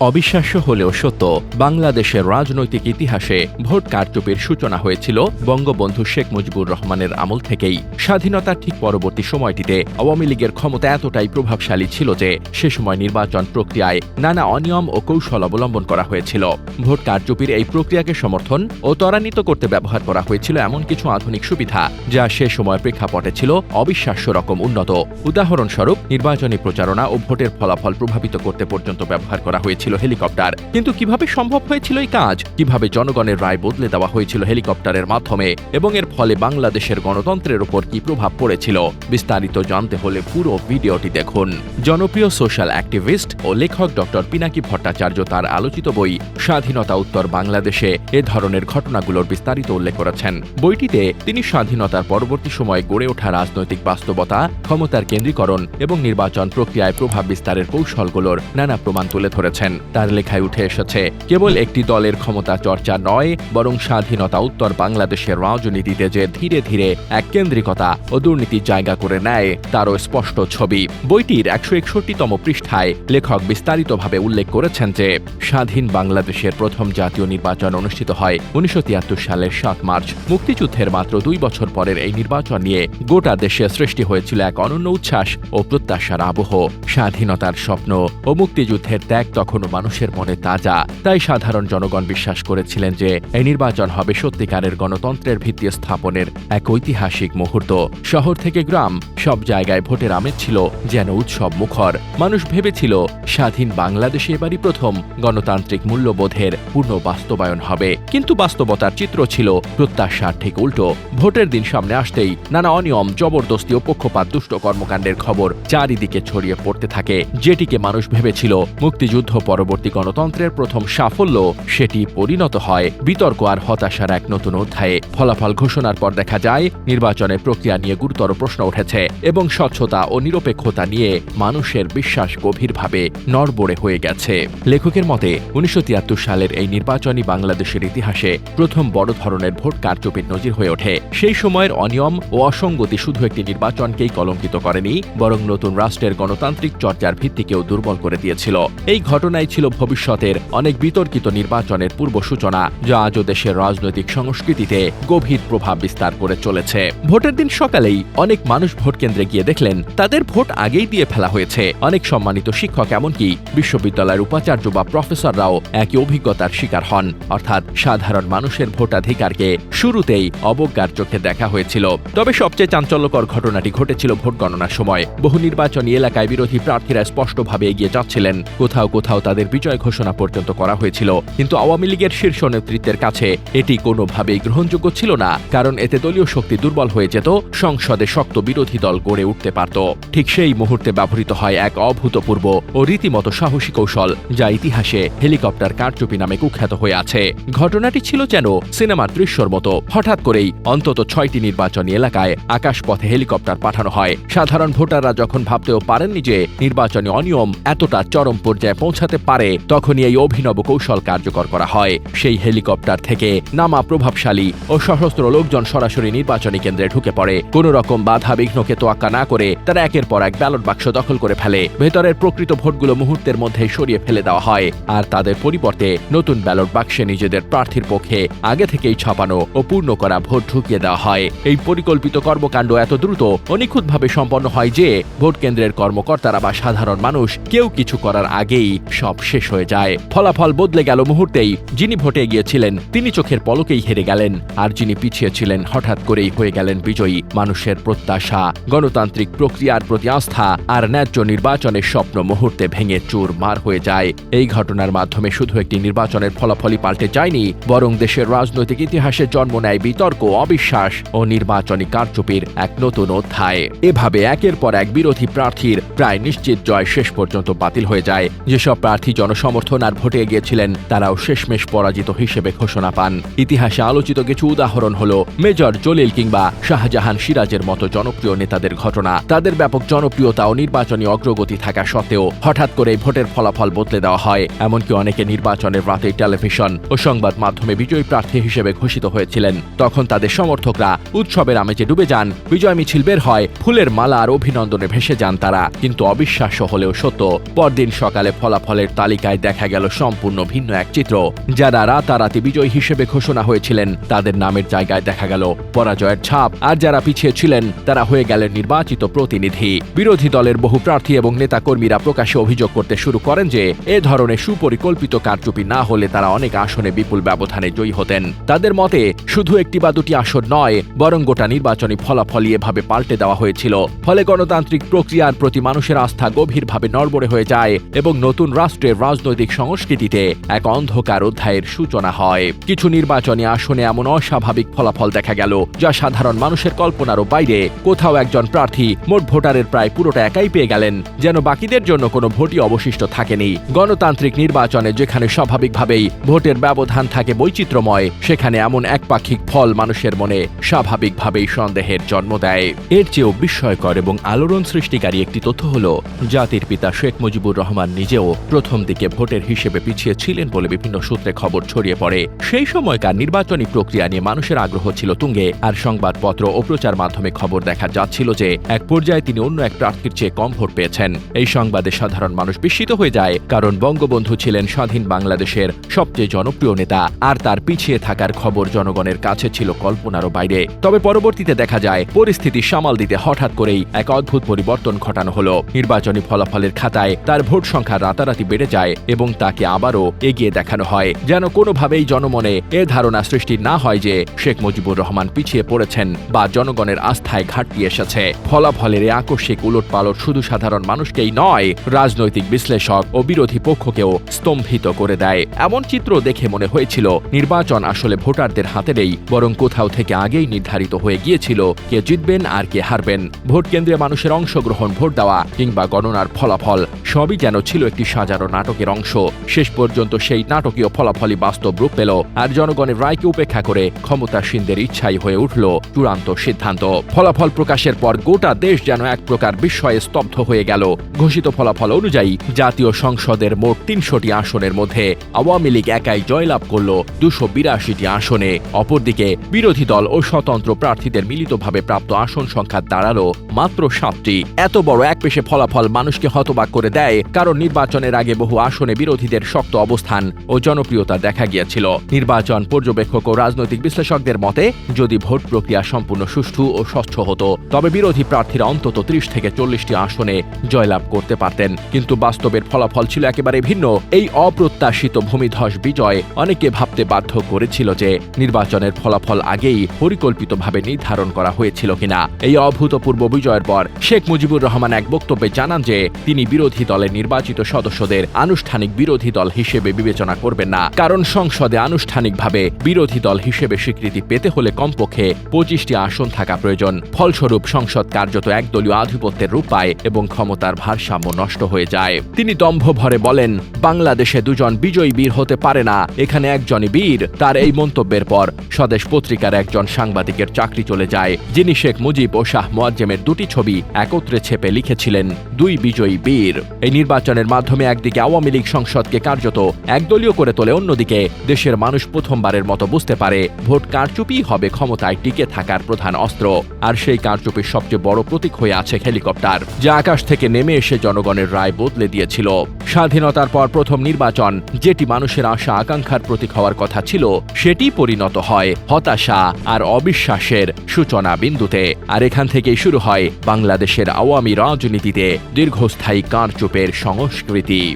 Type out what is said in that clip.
অবিশ্বাস্য হলেও সত্য, বাংলাদেশের রাজনৈতিক ইতিহাসে ভোট কারচুপির সূচনা হয়েছিল বঙ্গবন্ধু শেখ মুজিবুর রহমানের আমল থেকেই। স্বাধীনতার ঠিক পরবর্তী সময়টিতে আওয়ামী লীগের ক্ষমতা এতটাই প্রভাবশালী ছিল যে সে সময় নির্বাচন প্রক্রিয়ায় নানা অনিয়ম ও কৌশল অবলম্বন করা হয়েছিল। ভোট কারচুপির এই প্রক্রিয়াকে সমর্থন ও ত্বরান্বিত করতে ব্যবহার করা হয়েছিল এমন কিছু আধুনিক সুবিধা, যা সে সময় প্রেক্ষাপটে ছিল অবিশ্বাস্য রকম উন্নত। উদাহরণস্বরূপ, নির্বাচনী প্রচারণা ও ভোটের ফলাফল প্রভাবিত করতে পর্যন্ত ব্যবহার করা হয়েছিল। হেলিকপ্টার। কিন্তু কীভাবে সম্ভব হয়েছিল এই কাজ? কীভাবে জনগণের রায় বদলে দেওয়া হয়েছিল হেলিকপ্টারের মাধ্যমে? এবং এর ফলে বাংলাদেশের গণতন্ত্রের উপর কি প্রভাব পড়েছিল? বিস্তারিত জানতে হলে পুরো ভিডিওটি দেখুন। জনপ্রিয় সোশ্যাল অ্যাক্টিভিস্ট ও লেখক ডক্টর পিনাকি ভট্টাচার্য তার আলোচিত বই, স্বাধীনতা উত্তর বাংলাদেশে এ ধরনের ঘটনাগুলোর বিস্তারিত উল্লেখ করেছেন। বইটিতে তিনি স্বাধীনতার পরবর্তী সময়ে গড়ে ওঠা রাজনৈতিক বাস্তবতা, ক্ষমতার কেন্দ্রীকরণ এবং নির্বাচন প্রক্রিয়ায় প্রভাব বিস্তারের কৌশলগুলোর নানা প্রমাণ তুলে ধরেছেন। তার লেখায় উঠে এসেছে, কেবল একটি দলের ক্ষমতা চর্চা নয়, বরং স্বাধীনতা উত্তর বাংলাদেশের রাজনীতিতে যে ধীরে ধীরে এক কেন্দ্রিকতা ও দুর্নীতি জায়গা করে নেয়, তারও স্পষ্ট ছবি। বইটির একশো একষট্টিতম পৃষ্ঠায় লেখক বিস্তারিতভাবে উল্লেখ করেছেন যে, স্বাধীন বাংলাদেশের প্রথম জাতীয় নির্বাচন অনুষ্ঠিত হয় উনিশশো তিয়াত্তর সালের সাত মার্চ। মুক্তিযুদ্ধের মাত্র দুই বছর পরের এই নির্বাচন নিয়ে গোটা দেশে সৃষ্টি হয়েছিল এক অনন্য উচ্ছ্বাস ও প্রত্যাশার আবহ। স্বাধীনতার স্বপ্ন ও মুক্তিযুদ্ধের ত্যাগ তখনও মানুষের মনে তাজা। তাই সাধারণ জনগণ বিশ্বাস করেছিলেন যে, এই নির্বাচন হবে সত্যিকারের গণতন্ত্রের ভিত্তি স্থাপনের এক ঐতিহাসিক মুহূর্ত। শহর থেকে গ্রাম, সব জায়গায় ভোটের আমেজ ছিল যেন উৎসব মুখর। মানুষ ভেবেছিল, স্বাধীন বাংলাদেশে এবারই প্রথম গণতান্ত্রিক মূল্যবোধের পূর্ণ বাস্তবায়ন হবে। কিন্তু বাস্তবতার চিত্র ছিল প্রত্যাশার ঠিক উল্টো। ভোটের দিন সামনে আসতেই নানা অনিয়ম, জবরদস্তি ও পক্ষপাত দুষ্ট কর্মকাণ্ডের খবর চারিদিকে ছড়িয়ে পড়তে থাকে। যেটিকে মানুষ ভেবেছিল মুক্তিযুদ্ধ পরবর্তী গণতন্ত্রের প্রথম সাফল্য সেটি পরিণত হয় বিতর্ক আর হতাশার এক নতুন অধ্যায়ে। ফলাফল ঘোষণার পর দেখা যায়, নির্বাচনের প্রক্রিয়া নিয়ে গুরুতর প্রশ্ন উঠেছে এবং স্বচ্ছতা ও নিরপেক্ষতা নিয়ে মানুষের বিশ্বাস গভীরভাবে নড়বড়ে হয়ে গেছে। লেখকের মতে, উনিশশো তিয়াত্তর সালের এই নির্বাচনই বাংলাদেশের ইতিহাসে প্রথম বড় ধরনের ভোট কারচুপির নজির হয়ে ওঠে। সেই সময়ের অনিয়ম ও অসঙ্গতি শুধু একটি নির্বাচনকেই কলঙ্কিত করেনি, বরং নতুন রাষ্ট্রের গণতান্ত্রিক চর্চার ভিত্তিকেও দুর্বল করে দিয়েছিল। এই ঘটনাই ছিল ভবিষ্যতের অনেক বিতর্কিত নির্বাচনের পূর্ব সূচনা, যা আজও দেশের রাজনৈতিক সংস্কৃতিতে গভীর প্রভাব বিস্তার করে চলেছে। ভোটের দিন সকালেই অনেক মানুষ ভোট কেন্দ্রে গিয়ে দেখলেন, তাদের ভোট আগেই দিয়ে ফেলা হয়েছে। অনেক সম্মানিত শিক্ষক এমনকি বিশ্ববিদ্যালয়ের উপাচার্য বা প্রফেসররাও একই অভিজ্ঞতার শিকার হন। অর্থাৎ সাধারণ মানুষের ভোটাধিকারকে শুরুতেই অবজ্ঞার চোখে দেখা হয়েছিল। তবে সবচেয়ে চাঞ্চল্যকর ঘটনাটি ঘটেছিল ভোট গণনার সময়। বহু নির্বাচনী এলাকায় বিরোধী প্রার্থীরা স্পষ্টভাবে এগিয়ে যাচ্ছিলেন। কোথাও কোথাও তাদের বিজয় ঘোষণা পর্যন্ত করা হয়েছিল। কিন্তু আওয়ামী লীগের শীর্ষ নেতৃত্বের কাছে এটি কোনোভাবেই গ্রহণযোগ্য ছিল না, কারণ এতে দলীয় শক্তি দুর্বল হয়ে যেত, সংসদে শক্ত বিরোধী দল গড়ে উঠতে পারত। ঠিক সেই মুহূর্তে ব্যবহৃত হয় এক অভূতপূর্ব ও রীতিমতো সাহসী কৌশল, যা ইতিহাসে হেলিকপ্টার কারচুপি নামে কুখ্যাত হয়ে আছে। ঘটনাটি ছিল যেন সিনেমার দৃশ্যর মতো। হঠাৎ করেই অন্তত ছয়টি নির্বাচনী এলাকায় আকাশপথে হেলিকপ্টার পাঠানো হয়। সাধারণ ভোটাররা যখন ভাবতেও পারেননি যে নির্বাচনী অনিয়ম এতটা চরম পর্যায়ে পৌঁছাতে পারে, তখনই এই অভিনব কৌশল কার্যকর করা হয়। সেই হেলিকপ্টার থেকে নামা প্রভাবশালী ও সশস্ত্র লোকজন সরাসরি নির্বাচনী কেন্দ্রে ঢুকে পড়ে। কোন রকম বাধা বিঘ্নকে তোয়াক্কা না করে তারা একের পর এক ব্যালট বাক্স দখল করে ফেলে। ভেতরের প্রকৃত ভোটগুলো মুহূর্তের মধ্যে সরিয়ে ফেলে দেওয়া হয়। আর তাদের পরিবর্তে নতুন ব্যালট বাক্সে নিজেদের প্রার্থীর পক্ষে আগে থেকেই ছাপানো ও পূর্ণ করা ভোট ঢুকিয়ে দেওয়া হয়। এই পরিকল্পিত কর্মকাণ্ড এত দ্রুত ও নিখুঁতভাবে সম্পন্ন হয় যে, ভোট কেন্দ্রের কর্মকর্তারা বা সাধারণ মানুষ কেউ কিছু করার আগেই সব শেষ হয়ে যায়। ফলাফল বদলে গেল মুহূর্তেই। যিনি ভোটে গিয়েছিলেন, তিনি চোখের পলকেই হেরে গেলেন। আর যিনি পিছিয়ে ছিলেন হঠাৎ করেই হয়ে গেলেন বিজয়ী। মানুষের প্রত্যাশা, গণতান্ত্রিক প্রক্রিয়ার প্রতি আস্থা আর ন্যায্য নির্বাচনের স্বপ্ন মুহূর্তে ভেঙে চুর মার হয়ে যায়। এই ঘটনার মাধ্যমে শুধু একটি নির্বাচনের ফলাফলই পাল্টে যায়নি, বরং দেশের রাজনৈতিক ইতিহাসে জন্ম নেয় বিতর্ক, অবিশ্বাস ও নির্বাচনী কারচুপির এক নতুন অধ্যায়। এভাবে একের পর এক বিরোধী প্রার্থীর প্রায় নিশ্চিত জয় শেষ পর্যন্ত বাতিল হয়ে যায়। যেসব প্রার্থী জনসমর্থন আর ভোটে গিয়েছিলেন তারাও শেষমেশ পরাজিত হিসেবে ঘোষণা পান। ইতিহাসে আলোচিত কিছু উদাহরণ হল মেজর জলিল কিংবা শাহজাহান সিরাজের মতো জনপ্রিয় নেতাদের ঘটনা। তাদের ব্যাপক জনপ্রিয়তা ও নির্বাচনী অগ্রগতি থাকা সত্ত্বেও হঠাৎ করে ভোটের ফলাফল বদলে দেওয়া হয়, এমনকি অনেকে নির্বাচনের রাতে টেলিভিশন ও সংবাদ মাধ্যমে বিজয়ী প্রার্থী হিসেবে ঘোষিত হয়েছিলেন। তখন তাদের সমর্থকরা উৎসবের আমেজে ডুবে যান, বিজয় মিছিল বের হয়, ফুলের মালা আর অভিনন্দনে ভেসে যান তারা। কিন্তু অবিশ্বাস্য হলেও সত্য, পরদিন সকালে ফলাফলের দলের তালিকায় দেখা গেল সম্পূর্ণ ভিন্ন এক চিত্র, যারা রাতারাতি বিজয়ী হিসেবে ঘোষণা হয়েছিলেন। তাদের নামের জায়গায় দেখা গেল পরাজয়ের ছাপ, আর যারা পিছিয়ে ছিলেন, তারা হয়ে গেলেন নির্বাচিত প্রতিনিধি। বিরোধী দলের বহু প্রার্থী এবং নেতাকর্মীরা প্রকাশ্যে অভিযোগ করতে শুরু করেন যে, এ ধরনের সুপরিকল্পিত কারচুপি না হলে তারা অনেক আসনে বিপুল ব্যবধানে জয়ী হতেন। তাদের মতে, শুধু একটি বা দুটি আসন নয়, বরং গোটা নির্বাচনী ফলাফলই এভাবে পাল্টে দেওয়া হয়েছিল। ফলে গণতান্ত্রিক প্রক্রিয়ার প্রতি মানুষের আস্থা গভীরভাবে নড়বড়ে হয়ে যায় এবং নতুন রাষ্ট্রের রাজনৈতিক সংস্কৃতিতে এক অন্ধকার অধ্যায়ের সূচনা হয়। কিছু নির্বাচনী আসনে এমন অস্বাভাবিক ফলাফল দেখা গেল, যা সাধারণ মানুষের কল্পনারও বাইরে কোথাও একজন প্রার্থী মোট ভোটারের প্রায় পুরোটা একাই পেয়ে গেলেন, যেন বাকিদের জন্য কোনো ভোটই অবশিষ্ট থাকেনি। গণতান্ত্রিক নির্বাচনে যেখানে স্বাভাবিকভাবেই ভোটের ব্যবধান থাকে বৈচিত্র্যময়, সেখানে এমন একপাক্ষিক ফল মানুষের মনে স্বাভাবিকভাবেই সন্দেহের জন্ম দেয়। এর চেয়েও বিস্ময়কর এবং আলোড়ন সৃষ্টিকারী একটি তথ্য হল, জাতির পিতা শেখ মুজিবুর রহমান নিজেও প্রথম দিকে ভোটের হিসেবে পিছিয়ে ছিলেন বলে বিভিন্ন সূত্রে খবর ছড়িয়ে পড়ে। সেই সময়কার নির্বাচনী প্রক্রিয়া নিয়ে মানুষের আগ্রহ ছিল তুঙ্গে, আর সংবাদপত্র ও প্রচার মাধ্যমে খবর দেখা যাচ্ছিল যে, এক পর্যায়ে তিনি অন্য এক প্রার্থীর চেয়ে কম ভোট পেয়েছেন। এই সংবাদে সাধারণ মানুষ বিস্মিত হয়ে যায়, কারণ বঙ্গবন্ধু ছিলেন স্বাধীন বাংলাদেশের সবচেয়ে জনপ্রিয় নেতা, আর তার পিছিয়ে থাকার খবর জনগণের কাছে ছিল কল্পনারও বাইরে। তবে পরবর্তীতে দেখা যায়, পরিস্থিতি সামাল দিতে হঠাৎ করেই এক অদ্ভুত পরিবর্তন ঘটানো হলো। নির্বাচনী ফলাফলের খাতায় তার ভোট সংখ্যা রাতারাতি বেড়ে যায় এবং তাকে আবারও এগিয়ে দেখানো হয়। যেন কোনোভাবেই জনমনে এ ধারণা সৃষ্টি না হয় যে শেখ মুজিবুর রহমান পিছিয়ে পড়েছেন বা জনগণের আস্থায় ঘাটতি এসেছে। ফলাফলের আকস্মিক উলট পালট শুধু সাধারণ মানুষকেই নয়, রাজনৈতিক বিশ্লেষক ও বিরোধী পক্ষকেও স্তম্ভিত করে দেয়। এমন চিত্র দেখে মনে হয়েছিল, নির্বাচন আসলে ভোটারদের হাতে নেই, বরং কোথাও থেকে আগেই নির্ধারিত হয়ে গিয়েছিল কে জিতবেন আর কে হারবেন। ভোট কেন্দ্রে মানুষের অংশগ্রহণ, ভোট দেওয়া কিংবা গণনার ফলাফল সবই যেন ছিল একটি সাজানো নাটকের অংশ। শেষ পর্যন্ত সেই নাটকীয় ফলাফলই বাস্তব রূপ পেল আর জনগণের রায়কে উপেক্ষা করে ক্ষমতাসীনদের ইচ্ছাই হয়ে উঠল চূড়ান্ত সিদ্ধান্ত। ফলাফল প্রকাশের পর গোটা দেশ যেন এক প্রকার বিস্ময়ে স্তব্ধ হয়ে গেল। ঘোষিত ফলাফল অনুযায়ী জাতীয় সংসদের মোট তিনশোটি আসনের মধ্যে আওয়ামী লীগ একাই জয়লাভ করল দুশো বিরাশিটি আসনে। অপরদিকে বিরোধী দল ও স্বতন্ত্র প্রার্থীদের মিলিতভাবে প্রাপ্ত আসন সংখ্যা দাঁড়াল মাত্র সাতটি। এত বড় এক পেশে ফলাফল মানুষকে হতবাক করে দেয় কারণ নির্বাচনের আগে বহু আসনে বিরোধীদের শক্ত অবস্থান ও জনপ্রিয়তা দেখা গিয়েছিল। নির্বাচন পর্যবেক্ষক ও রাজনৈতিক বিশ্লেষকদের মতে, যদি ভোট প্রক্রিয়া সম্পূর্ণ সুষ্ঠু ও স্বচ্ছ হতো, তবে বিরোধী প্রার্থীরা অন্তত ত্রিশ থেকে চল্লিশটি আসনে জয়লাভ করতে পারতেন। কিন্তু বাস্তবের ফলাফল ছিল একেবারে ভিন্ন। এই অপ্রত্যাশিত ভূমিধস বিজয় অনেকে ভাবতে বাধ্য করেছিল যে, নির্বাচনের ফলাফল আগেই পরিকল্পিতভাবে নির্ধারণ করা হয়েছিল কিনা। এই অভূতপূর্ব বিজয়ের পর শেখ মুজিবুর রহমান এক বক্তব্যে জানান যে, তিনি বিরোধী দলের নির্বাচিত সদস্যদের আনুষ্ঠানিক বিরোধী দল হিসেবে বিবেচনা করবেন না। কারণ সংসদে আনুষ্ঠানিকভাবে বিরোধী দল হিসেবে স্বীকৃতি পেতে হলে কমপক্ষে পঁচিশটি আসন থাকা প্রয়োজন। ফলস্বরূপ সংসদ কার্যত একদলীয় আধিপত্যের রূপ পায় এবং ক্ষমতার ভারসাম্য নষ্ট হয়ে যায়। তিনি দম্ভ ভরে বলেন, বাংলাদেশে দুজন বিজয়ী বীর হতে পারে না। এখানে একজনই বীর। তার এই মন্তব্যের পর স্বদেশ পত্রিকার একজন সাংবাদিকের চাকরি চলে যায়, যিনি শেখ মুজিব ও শাহ মোয়াজ্জেমের দুটি ছবি একত্রে ছেপে লিখেছিলেন, দুই বিজয়ী বীর। এই নির্বাচনের মাধ্যমে একদিকে আওয়ামী লীগ সংসদকে কার্যত একদলীয় করে তোলে, অন্যদিকে দেশের মানুষ প্রথমবারের মতো বুঝতে পারে ভোট কারচুপি হবে ক্ষমতায় টিকে থাকার প্রধান অস্ত্র। আর সেই কারচুপির সবচেয়ে বড় প্রতীক হয়ে আছে হেলিকপ্টার, যা আকাশ থেকে নেমে এসে জনগণের রায় বদলে দিয়েছিল। স্বাধীনতার পর প্রথম নির্বাচন, যেটি মানুষের আশা আকাঙ্ক্ষার প্রতীক হওয়ার কথা ছিল, সেটি পরিণত হয় হতাশা আর অবিশ্বাসের সূচনা বিন্দুতে। আর এখান থেকেই শুরু হয় বাংলাদেশের আওয়ামী রাজনীতিতে দীর্ঘস্থায়ী কারচুপের সংস্কৃতি।